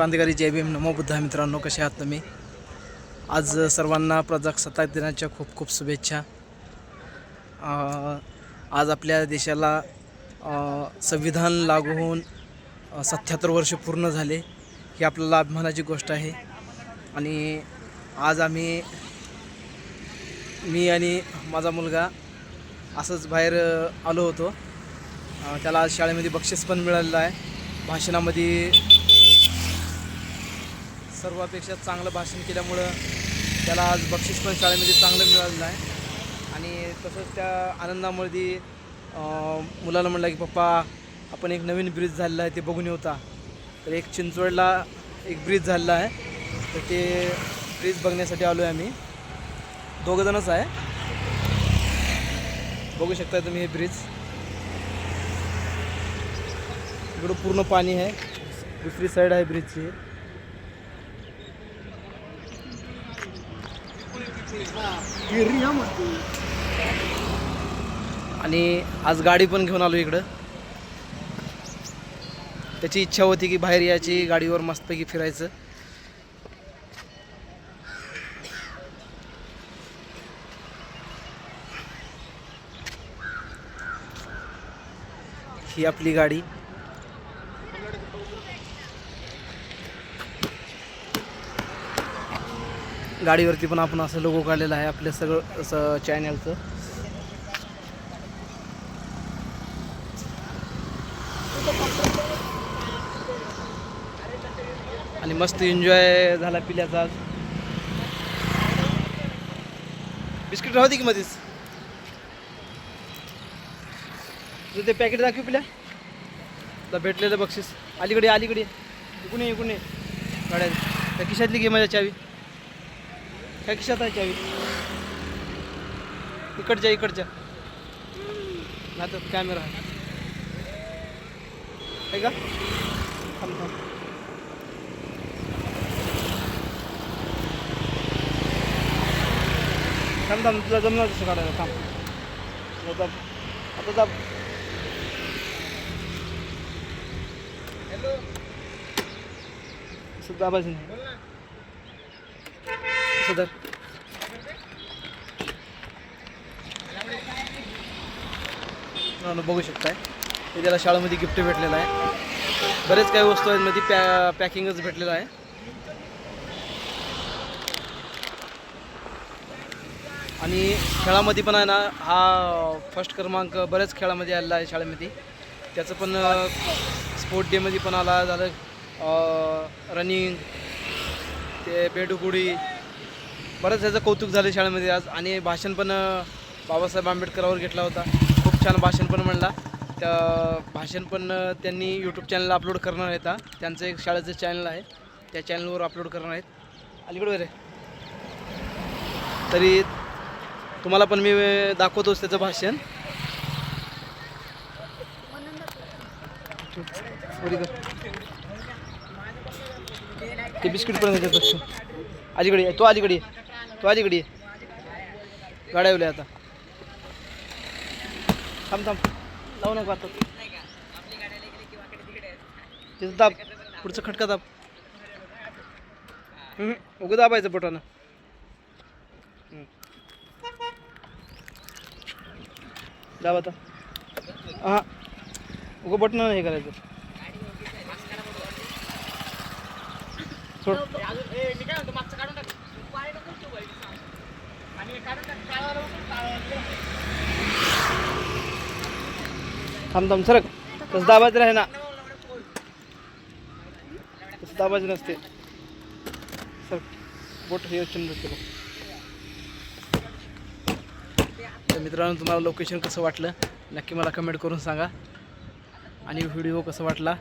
क्रांतिकारी जय भीम. नमो बुद्धा मित्रांनो कसे आहात तुम्ही? आज सर्वांना प्रजासत्ताक दिनाच्या खूप खूप शुभेच्छा. आज आपल्या देशाला संविधान लागू होऊन सत्याहत्तर वर्ष पूर्ण झाले ही आपल्याला अभिमानाची गोष्ट आहे. आणि आज आम्ही मी आणि माझा मुलगा असंच बाहेर आलो होतो. त्याला आज शाळेमध्ये बक्षीस पण मिळालेलं आहे. भाषणामध्ये सर्वापेक्षा चांगलं भाषण केल्यामुळं त्याला आज बक्षीस पण शाळेमध्ये चांगलं मिळालेलं आहे. आणि तसंच त्या आनंदामध्ये ती मुलाला म्हणलं की पप्पा आपण एक नवीन ब्रिज झालेला आहे ते बघून येऊ होता तर एक चिंचवडला एक ब्रिज झालेला आहे. तर ते ब्रिज बघण्यासाठी आलो आहे आम्ही दोघंजणच आहे. बघू शकता तुम्ही हे ब्रिज. इकडं पूर्ण पाणी आहे. दुसरी साईड आहे ब्रिजची. आणि आज गाडी पण घेऊन आलो इकडं. त्याची इच्छा होती की बाहेर यायची गाडीवर मस्तपैकी फिरायचं. ही आपली गाडी. गाडीवरती पण आपण असं लोगो काढलेला आहे आपलं सगळं असं चॅनलचं आणि मस्त एन्जॉय झाला पिल्याचा आज. बिस्किट राहते की मध्येच तू ते पॅकेट दाखव पिल्या. भेटलेलं बक्षीस. अलीकडे अलीकडे. कुणी इकडून इकडून गाड्या. त्या खिशातली घे माझ्या चावी. काय खिशात आहे चावी? इकडच्या इकडच्या. नाही तर कॅमेरा आहे का? थांब थांब. थांब थांब तुला जमणार तसं काढायला. थांब. आता आता दाब असं दाबायचं नाही. असं बघू शकताय. हे त्याला शाळेमध्ये गिफ्ट भेटलेलं आहे. बरेच काही वस्तू आहेत मध्ये पॅ पॅकिंगच भेटलेलं आहे. आणि खेळामध्ये पण आहे ना हा फर्स्ट क्रमांक बऱ्याच खेळामध्ये आलेला आहे शाळेमध्ये. त्याचं पण स्पोर्ट डेमध्ये पण आला झालं रनिंग ते बेडुकुडी बरंच त्याचं कौतुक झालं शाळेमध्ये आज. आणि भाषण पण बाबासाहेब आंबेडकरावर घेतला होता. खूप छान भाषण पण म्हणला. त्या भाषण पण त्यांनी यूट्यूब चॅनलला अपलोड करणार आहेत त्यांचं एक शाळेचं चॅनल आहे. त्या चॅनलवर अपलोड करणार आहेत. अलीकडे रे. तरी तुम्हाला पण मी दाखवतोच त्याचं भाषण. ते बिस्किट पण त्याच्यात अलीकडे ये, तो अलीकडे ये. तो अलीकडे ये. गाड्या येऊल्या आता. थांब थांब. लावू नको आता. तिथं दाब. पुढचं खटका दाब. उगं दाबायचं बोटानं. दाब आता. हां. उगं बटन हे करायचं. सोड. थांब थांब सरक. तसं दाबायचं राहे ना? तसं दाबायचं नसते. सर बोट हे चिन्ह तर मित्रांनो तुम्हाला लोकेशन कसं वाटलं? नक्की मला कमेंट करून सांगा. आणि व्हिडिओ कसा वाटला?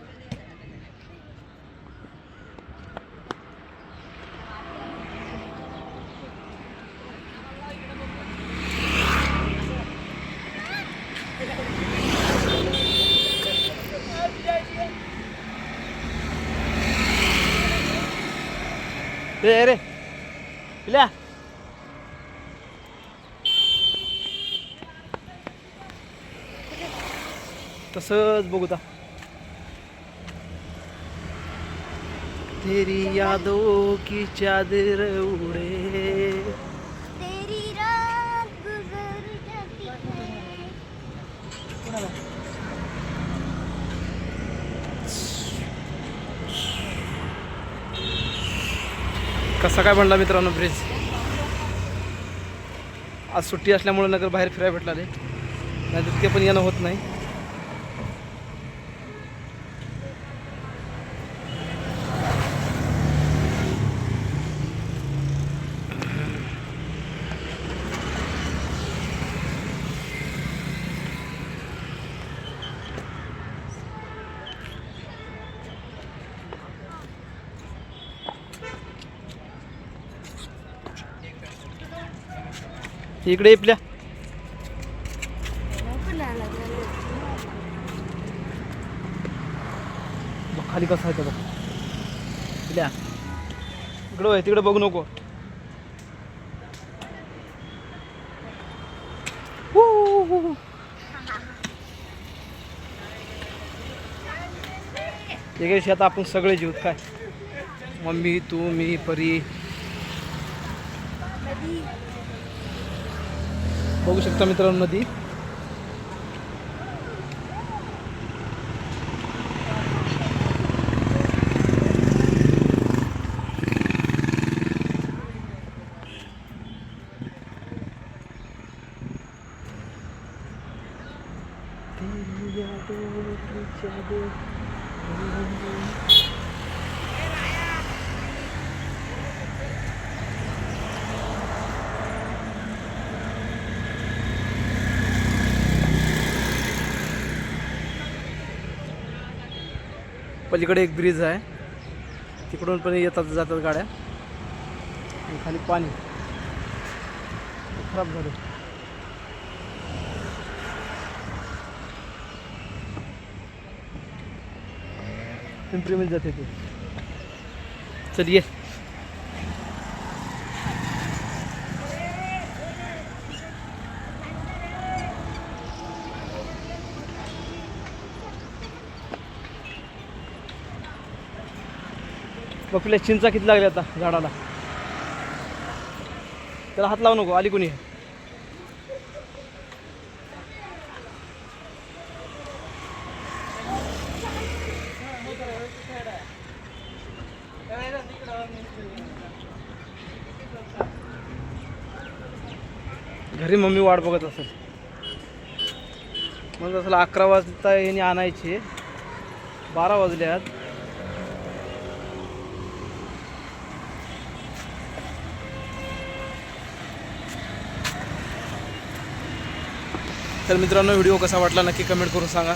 रे. रे तसंच बघू आता. तेरी यादों की चादर उड़े. तेरी रात गुजर जाती है। कसा काय म्हणला मित्रांनो ब्रिज आज सुट्टी असल्यामुळे नगर बाहेर फिरायला भेटला रे नाही तितके पण येणं होत नाही. इकडे इपल्या. बघ खाली कसं आहे ते बघ इल्या. इकडं आहे तिकडे बघू नको. एक हू, दिवशी आता आपण सगळे जीवत काय? मम्मी तू मी परी. बघू शकता मित्रांनो नदी पलीकडे एक ब्रिज आहे. तिकडून पण येतात जातात गाड्या. आणि खाली पाणी. खराब झालं. पिंपरीमध्ये जाते ते. बघ तुला चिंचा किती लागली आता झाडाला? त्याला हात लावू नको आली कोणी? घरी मम्मी वाट बघत असेल. मग असेल अकरा वाजता याने आणायचे. बारा वाजल्यात. तर मित्रांनो व्हिडिओ कसा वाटला नक्की कमेंट करून सांगा.